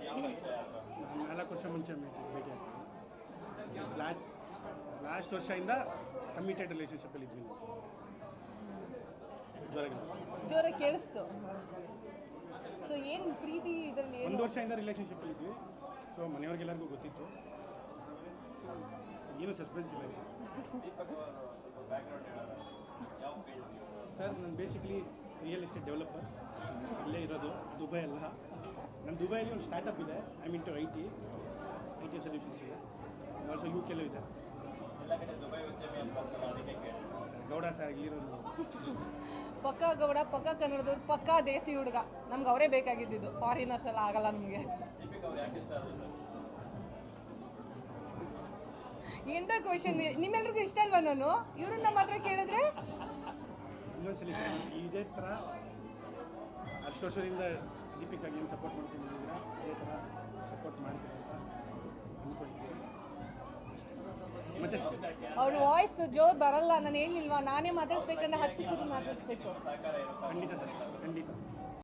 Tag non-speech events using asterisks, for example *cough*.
ನಾಲ್ಕು ವರ್ಷ ಮುಂಚೆ ಭೇಟಿ ಆಗ್ತೀವಿ ಲಾಸ್ಟ್ ಲಾಸ್ಟ್ ವರ್ಷದಿಂದ ಕಮಿಟೆಡ್ ರಿಲೇಷನ್ಶಿಪ್ಪಲ್ಲಿ ಇದ್ವಿ ಜೋರ ಕೇಳಿಸ್ತು. ಸೊ ಏನು ಪ್ರೀತಿ ಇದರಲ್ಲಿ ಒಂದು ವರ್ಷದಿಂದ ರಿಲೇಷನ್ಶಿಪ್ಪಲ್ಲಿ ಇದ್ವಿ. ಸೊ ಮನೆಯವ್ರಿಗೆಲ್ಲರಿಗೂ ಗೊತ್ತಿತ್ತು. ಏನು ಸಸ್ಪೆನ್ಸ್ ಇಲ್ಲ ಸರ್ *laughs* ನಾನು ಬೇಸಿಕಲಿ ಡೆವಲಪರ್ ಇಲ್ಲೇ ಇರೋದು, ದುಬೈ ಅಲ್ಲ. ನಮ್ಮ ದುಬೈಯಲ್ಲಿ ಒಂದು ಸ್ಟಾರ್ಟಪ್ ಇದೆ I mean to I T I T solutions ಇದೆ ಆಲ್ಸೋ ಯು ಕೆಲವು ಇದೆ. ಗೌಡ ಸರ್ ಇರೋದು ಪಕ್ಕ ಗೌಡ, ಪಕ್ಕ ಕನ್ನಡದವ್ರು, ಪಕ್ಕ ದೇಸಿ ಹುಡುಗ. ನಮ್ಗೆ ಅವರೇ ಬೇಕಾಗಿದ್ದಿದ್ದು. ಫಾರಿನರ್ಸ್ ಎಲ್ಲ ಆಗಲ್ಲ ನಮಗೆ. ಎಂತ ಕ್ವಶನ್ ನಿಮ್ಮೆಲ್ರಿಗೂ ಇಷ್ಟ ಅಲ್ವಾ ನಾನು? ಇವ್ರನ್ನ ಮಾತ್ರ ಕೇಳಿದ್ರೆ? ಸರ್ ಇದೇ ಥರ ಹತ್ತು ವರ್ಷದಿಂದ ದೀಪಿಕಾಗಿ ಏನು ಸಪೋರ್ಟ್ ಮಾಡ್ಕೊಂಡಿದ್ದೀರಾ ಇದೇ ಥರ ಸಪೋರ್ಟ್ ಮಾಡ್ತೀರಾ ಅಂತ ಅವ್ರ ವಾಯ್ಸ್ ಜೋರ್ ಬರಲ್ಲ ನಾನು ಹೇಳಿಲ್ವಾ? ನಾನೇ ಮಾತಾಡ್ಸ್ಬೇಕಂದ್ರೆ ಹತ್ತು ಸರಿ ಮಾತಾಡಿಸ್ಬೇಕು. ಖಂಡಿತ ಸರ್ ಖಂಡಿತ.